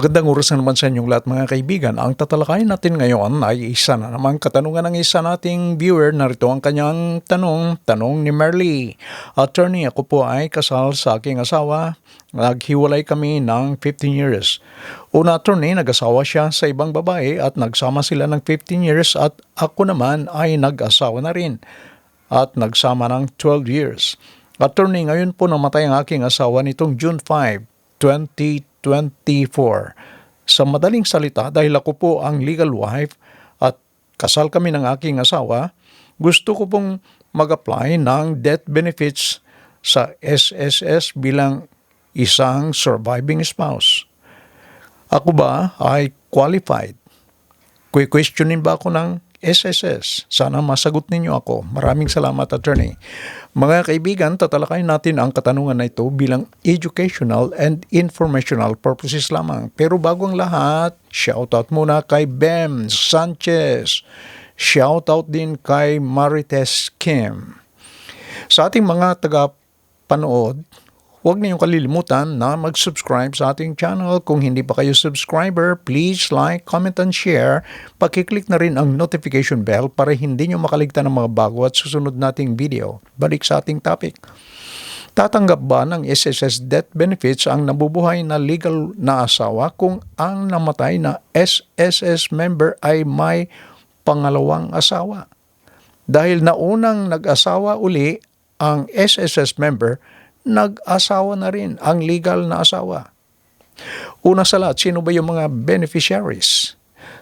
Magandang oras na naman sa inyong lahat mga kaibigan. Ang tatalakayin natin ngayon ay isa na namang katanungan ng isa nating viewer. Narito ang kanyang tanong, tanong ni Merly. Attorney, ako po ay kasal sa aking asawa. Naghiwalay kami ng 15 years. Una attorney, nag-asawa siya sa ibang babae at nagsama sila ng 15 years at ako naman ay nag-asawa na rin at nagsama ng 12 years. Attorney, ngayon po namatay ang aking asawa nitong June 5, 2024. Sa madaling salita, dahil ako po ang legal wife at kasal kami ng aking asawa, gusto ko pong mag-apply ng death benefits sa SSS bilang isang surviving spouse. Ako ba ay qualified? Questionin ba ako ng SSS? Sana masagot ninyo ako. Maraming salamat, attorney. Mga kaibigan, tatalakayin natin ang katanungan na ito bilang educational and informational purposes lamang. Pero bago ang lahat, shoutout muna kay Bem Sanchez. Shoutout din kay Marites Kim. Sa ating mga taga-panood, Huwag niyong kalilimutan na mag-subscribe sa ating channel. Kung hindi pa kayo subscriber, please like, comment, and share. Pakiclick na rin ang notification bell para hindi niyo makaligtan ng mga bago at susunod nating video. Balik sa ating topic. Tatanggap ba ng SSS death benefits ang nabubuhay na legal na asawa kung ang namatay na SSS member ay may pangalawang asawa? Dahil naunang nag-asawa uli ang SSS member, nag-asawa na rin ang legal na asawa. Una sa lahat, sino ba yung mga beneficiaries?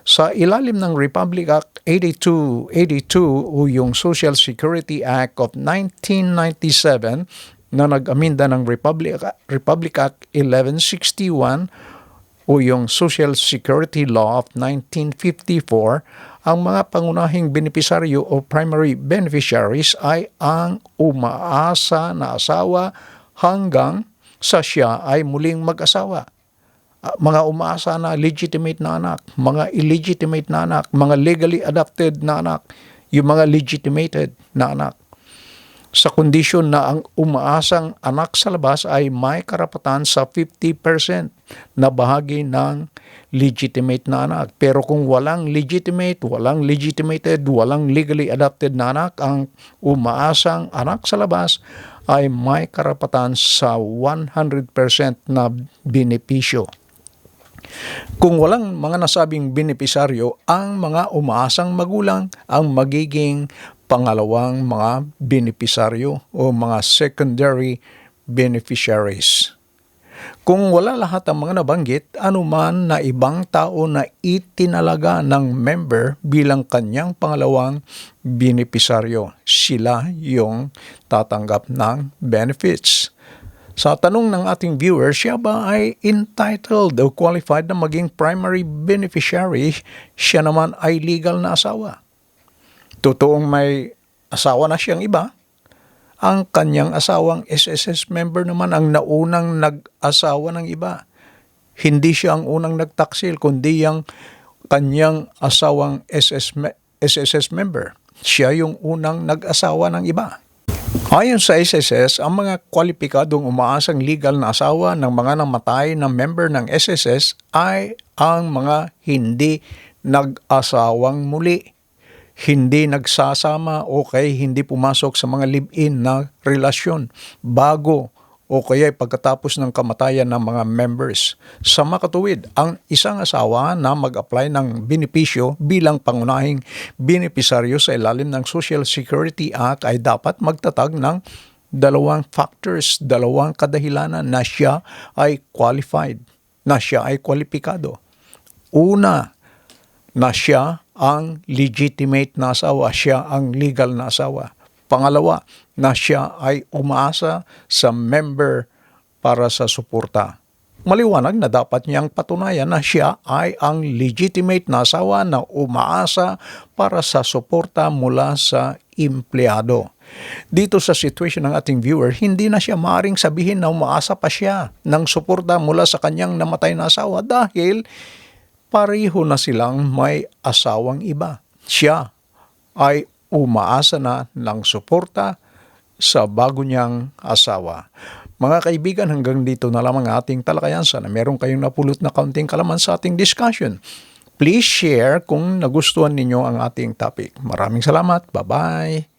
Sa ilalim ng Republic Act 8282 o yung Social Security Act of 1997 na nag-aminda ng Republic, Republic Act 1161 o yung Social Security Law of 1954, ang mga pangunahing benepisaryo o primary beneficiaries ay ang umaasa na asawa hanggang sa siya ay muling mag-asawa. Ah, Mga umaasa na legitimate na anak, mga illegitimate na anak, mga legally adopted na anak, yung mga legitimated na anak sa kondisyon na ang umaasang anak sa labas ay may karapatan sa 50% na bahagi ng legitimate na anak. Pero kung walang legitimate, walang legitimated, walang legally adopted na anak, ang umaasang anak sa labas ay may karapatan sa 100% na benepisyo. Kung walang mga nasabing benepisaryo, ang mga umaasang magulang ang magiging pangalawang mga benepisaryo o mga secondary beneficiaries. Kung wala lahat ang mga nabanggit, anuman na ibang tao na itinalaga ng member bilang kanyang pangalawang benepisaryo, sila yung tatanggap ng benefits. Sa tanong ng ating viewer, siya ba ay entitled o qualified na maging primary beneficiary? Siya naman ay legal na asawa. Totoong may asawa na siyang iba. Ang kanyang asawang SSS member naman ang naunang nag-asawa ng iba. Hindi siya ang unang nagtaksil, kundi yung kanyang asawang SS, SSS member. Siya yung unang nag-asawa ng iba. Ayon sa SSS, ang mga kwalipikadong umaasang legal na asawa ng mga namatay na member ng SSS ay ang mga hindi nag-asawang muli hindi nagsasama o kaya hindi pumasok sa mga live-in na relasyon bago o kaya pagkatapos ng kamatayan ng mga members. Sa makatuwid, ang isang asawa na mag-apply ng benepisyo bilang pangunahing benepisaryo sa ilalim ng Social Security Act ay dapat magtatag ng dalawang factors, dalawang kadahilanan na siya ay qualified, na siya ay kwalipikado. Una, na siya ang legitimate na asawa, siya ang legal na asawa. Pangalawa, na siya ay umaasa sa member para sa suporta. Maliwanag na dapat niyang patunayan na siya ay ang legitimate na asawa na umaasa para sa suporta mula sa empleyado. Dito sa situation ng ating viewer, hindi na siya maaring sabihin na umaasa pa siya ng suporta mula sa kanyang namatay na asawa dahil pareho na silang may asawang iba. Siya ay umaasa na ng suporta sa bago niyang asawa. Mga kaibigan, hanggang dito na lamang ang ating talakayan. Sana meron kayong napulot na kaunting kalaman sa ating discussion. Please share kung nagustuhan ninyo ang ating topic. Maraming salamat. Bye-bye.